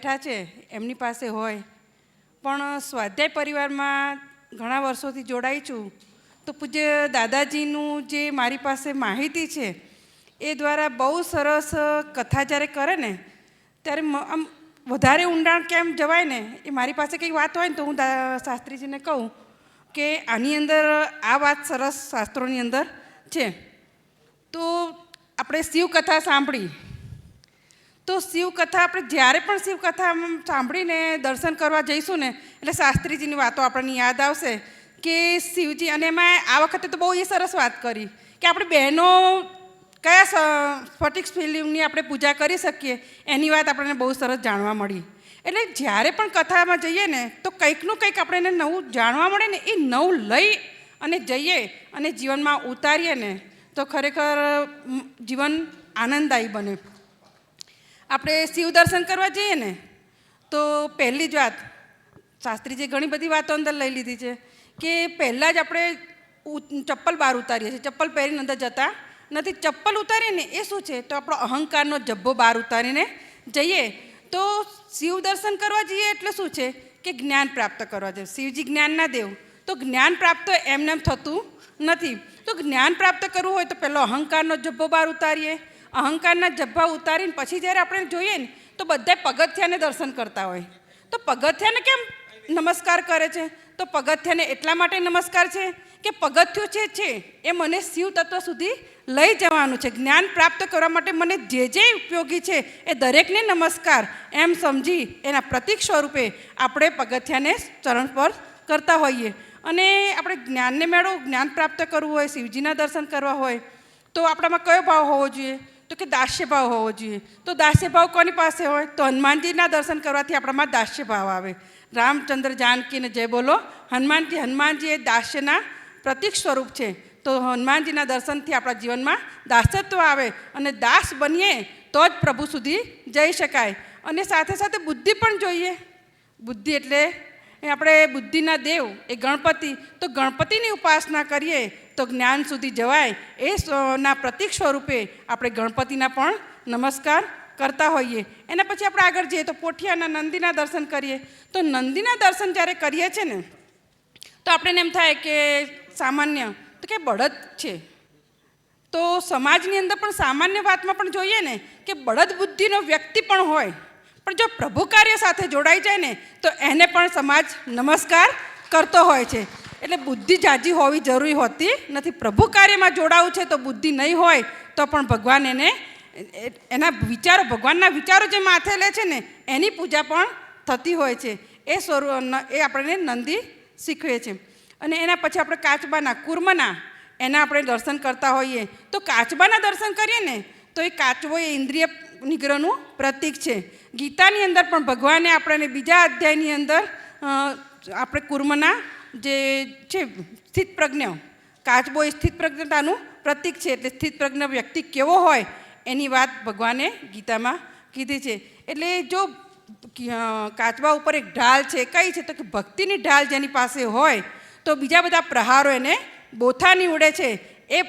બેઠા છે, એમની પાસે હોય. પણ સ્વાધ્યાય પરિવારમાં ઘણા વર્ષોથી જોડાઈ છું. તો પૂજ્ય દાદાજીનું જે મારી પાસે માહિતી છે, એ દ્વારા બહુ સરસ કથા જ્યારે કરે ને, ત્યારે આમ વધારે ઊંડાણ કેમ જવાય ને, એ મારી પાસે કંઈક વાત હોય ને તો હું શાસ્ત્રીજીને કહું કે આની અંદર આ વાત સરસ શાસ્ત્રોની અંદર છે. તો આપણે શિવકથા સાંભળી. તો શિવકથા આપણે જ્યારે પણ શિવકથા સાંભળીને દર્શન કરવા જઈશું ને, એટલે શાસ્ત્રીજીની વાતો આપણને યાદ આવશે કે શિવજી, અને એમાં આ વખતે તો બહુ એ સરસ વાત કરી કે આપણે બહેનો કયા સ્ફટિક ફિલ્મની આપણે પૂજા કરી શકીએ, એની વાત આપણને બહુ સરસ જાણવા મળી. એટલે જ્યારે પણ કથામાં જઈએ ને, તો કંઈકનું કંઈક આપણે એને નવું જાણવા મળે ને, એ નવું લઈ અને જઈએ અને જીવનમાં ઉતારીએ ને, તો ખરેખર જીવન આનંદદાયી બને. આપણે શિવ દર્શન કરવા જઈએ ને, તો પહેલી જ વાત શાસ્ત્રીજીએ ઘણી બધી વાતો અંદર લઈ લીધી છે કે પહેલાં જ આપણે ચપ્પલ બહાર ઉતારીએ છીએ, ચપ્પલ પહેરીને અંદર જતા નથી, ચપ્પલ ઉતારીએ ને એ શું છે? તો આપણો અહંકારનો જબ્બો બહાર ઉતારીને જઈએ. તો શિવ દર્શન કરવા જઈએ એટલે શું છે? કે જ્ઞાન પ્રાપ્ત કરવા જઈએ. શિવજી જ્ઞાનના દેવ. તો જ્ઞાન પ્રાપ્ત એમને એમ થતું નથી. તો જ્ઞાન પ્રાપ્ત કરવું હોય તો પહેલો અહંકારનો જબ્બો બહાર ઉતારીએ. અહંકારના જબ્બા ઉતારીને પછી જ્યારે આપણે જોઈએ ને, તો બધા પગથિયાને દર્શન કરતા હોય. તો પગથિયાને કેમ નમસ્કાર કરે છે? તો પગથિયાને એટલા માટે નમસ્કાર છે કે પગથિયું જે છે, એ મને શિવ તત્વ સુધી લઈ જવાનું છે. જ્ઞાન પ્રાપ્ત કરવા માટે મને જે જે ઉપયોગી છે, એ દરેકને નમસ્કાર. એમ સમજી એના પ્રતીક સ્વરૂપે આપણે પગથિયાને ચરણ પર કરતા હોઈએ. અને આપણે જ્ઞાનને મેળવવું જ્ઞાન પ્રાપ્ત કરવું હોય, શિવજીના દર્શન કરવા હોય, તો આપણામાં કયો ભાવ હોવો જોઈએ? કે દાસ્ય ભાવ હોવો જોઈએ. તો દાસ્યભાવ કોની પાસે હોય? તો હનુમાનજીના દર્શન કરવાથી આપણામાં દાસ્યભાવ આવે. રામચંદ્ર જાનકીને જય બોલો, હનુમાનજી હનુમાનજી એ દાસ્યના પ્રતિક સ્વરૂપ છે. તો હનુમાનજીના દર્શનથી આપણા જીવનમાં દાસત્વ આવે અને દાસ બનીએ તો જ પ્રભુ સુધી જઈ શકાય. અને સાથે સાથે બુદ્ધિ પણ જોઈએ. બુદ્ધિ એટલે આપણે બુદ્ધિના દેવ, એ ગણપતિ. તો ગણપતિની ઉપાસના કરીએ તો જ્ઞાન સુધી જવાય એ ના પ્રતીક સ્વરૂપે આપણે ગણપતિના પણ નમસ્કાર કરતા હોઈએ. એના પછી આપણે આગળ જઈએ તો પોઠિયાના નંદીના દર્શન કરીએ. તો નંદીના દર્શન જ્યારે કરીએ છીએ ને, તો આપણને એમ થાય કે સામાન્ય, તો કે બળદ છે. તો સમાજની અંદર પણ સામાન્ય વાતમાં પણ જોઈએ ને, કે બળદ બુદ્ધિનો વ્યક્તિ પણ હોય. પણ જો પ્રભુ કાર્ય સાથે જોડાઈ જાય ને, તો એને પણ સમાજ નમસ્કાર કરતો હોય છે. એટલે બુદ્ધિ જાજી હોવી જરૂરી હોતી નથી. પ્રભુ કાર્યમાં જોડાવું છે તો બુદ્ધિ નહીં હોય તો પણ ભગવાન એને એના વિચારો, ભગવાનના વિચારો જે માથે લે છે ને, એની પૂજા પણ થતી હોય છે. એ સ્વરૂપ એ આપણને નંદી શીખવે છે. અને એના પછી આપણે કાચબાના, કુર્મના, એના આપણે દર્શન કરતા હોઈએ. તો કાચબાના દર્શન કરીએ ને, તો એ કાચબો એ ઇન્દ્રિય નિગ્રહનું પ્રતીક છે. ગીતાની અંદર પણ ભગવાને આપણને બીજા અધ્યાયની અંદર આપણે કુર્મના જે છે સ્થિત પ્રજ્ઞ કાચબો એ સ્થિત પ્રજ્ઞતાનું પ્રતીક છે, એટલે સ્થિત પ્રજ્ઞ વ્યક્તિ કેવો હોય, એની વાત ભગવાને ગીતામાં કીધી છે. એટલે જો કાચબા ઉપર એક ઢાલ છે, કઈ છે, તો કે ભક્તિની ઢાલ જેની પાસે હોય, તો બીજા બધા પ્રહારો એને બોથાની ઉડે છે. એ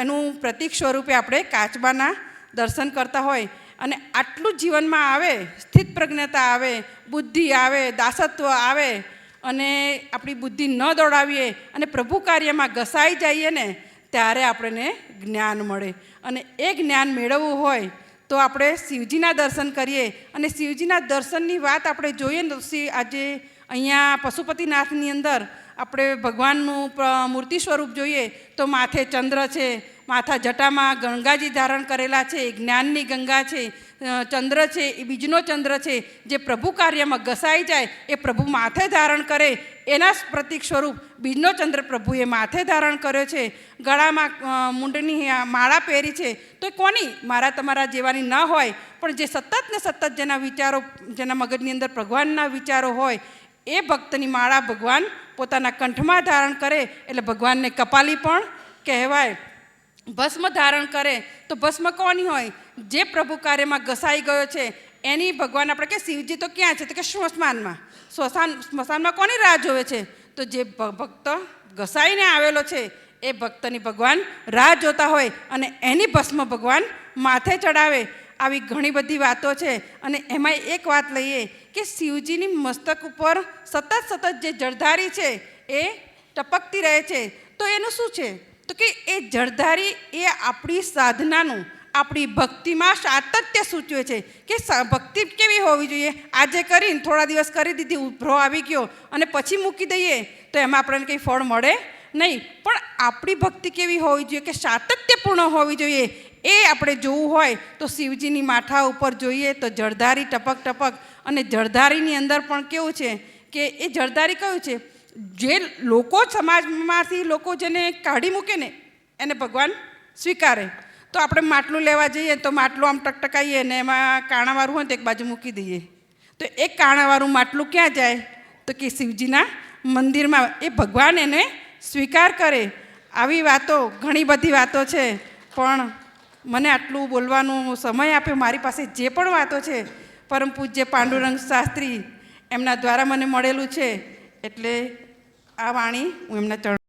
એનું પ્રતીક સ્વરૂપે આપણે કાચબાના દર્શન કરતા હોય. અને આટલું જીવનમાં આવે સ્થિત પ્રજ્ઞતા આવે, બુદ્ધિ આવે, દાસત્વ આવે અને આપણી બુદ્ધિ ન દોડાવીએ અને પ્રભુ કાર્યમાં ઘસાઈ જઈએ ને, ત્યારે આપણને જ્ઞાન મળે. અને એ જ્ઞાન મેળવવું હોય તો આપણે શિવજીના દર્શન કરીએ. અને શિવજીના દર્શનની વાત આપણે જોઈએ ને આજે અહીંયા પશુપતિનાથની અંદર આપણે ભગવાનનું મૂર્તિ સ્વરૂપ જોઈએ તો માથે ચંદ્ર છે માથા જટામાં ગંગાજી ધારણ કરેલા છે જ્ઞાનની ગંગા છે ચંદ્ર છે, એ બીજનો ચંદ્ર છે, જે પ્રભુ કાર્યમાં ઘસાઈ જાય, એ પ્રભુ માથે ધારણ કરે, એના પ્રતિક સ્વરૂપ બીજનો ચંદ્ર પ્રભુએ માથે ધારણ કર્યો છે. ગળામાં મુંડની માળા પહેરી છે. તો કોની? મારા તમારા જેવાની ન હોય, પણ જે સતત ને સતત જેના વિચારો, જેના મગજની અંદર ભગવાનના વિચારો હોય, એ ભક્તની માળા ભગવાન પોતાના કંઠમાં ધારણ કરે, એટલે ભગવાનને કપાલી પણ કહેવાય. ભસ્મ ધારણ કરે તો ભસ્મ કોની હોય? જે પ્રભુ કાર્યમાં ઘસાઈ ગયો છે, એની ભગવાન આપણે કે શિવજી તો ક્યાં છે? તો કે સ્મશાનમાં સ્મશાન સ્મશાનમાં કોની રાહ જોવે છે? તો જે ભક્ત ઘસાઈને આવેલો છે, એ ભક્તની ભગવાન રાહ જોતા હોય અને એની ભસ્મ ભગવાન માથે ચડાવે. આવી ઘણી બધી વાતો છે. અને એમાં એક વાત લઈએ કે શિવજીની મસ્તક ઉપર સતત સતત જે જળધારી છે, એ ટપકતી રહે છે. તો એનું શું છે? તો કે એ જળધારી એ આપણી સાધનાનું, આપણી ભક્તિમાં સાતત્ય સૂચવે છે કે ભક્તિ કેવી હોવી જોઈએ? આજે કરીને થોડા દિવસ કરી દીધી, ઉભરો આવી ગયો અને પછી મૂકી દઈએ તો એમાં આપણને કંઈ ફળ મળે નહીં. પણ આપણી ભક્તિ કેવી હોવી જોઈએ કે સાતત્યપૂર્ણ હોવી જોઈએ? એ આપણે જોવું હોય તો શિવજીની માથા ઉપર જોઈએ તો જળધારી ટપક ટપક અને જળધારીની અંદર પણ કેવું છે કે એ જળધારી કયું છે? જે લોકો સમાજમાંથી લોકો જેને કાઢી મૂકે ને એને ભગવાન સ્વીકારે. તો આપણે માટલું લેવા જઈએ તો માટલું આમ ટકટકાઈએ ને એમાં કાણાવાળું હોય તો એક બાજુ મૂકી દઈએ. તો એ કાણાવાળું માટલું ક્યાં જાય? તો કે શિવજીના મંદિરમાં એ ભગવાન એને સ્વીકાર કરે. આવી વાતો, ઘણી બધી વાતો છે, પણ મને આટલું બોલવાનો સમય આપ્યો. મારી પાસે જે પણ વાતો છે પરમ પૂજ્ય પાંડુરંગ શાસ્ત્રી એમના દ્વારા મને મળેલું છે. એટલે આ વાણી હું એમના ચરણ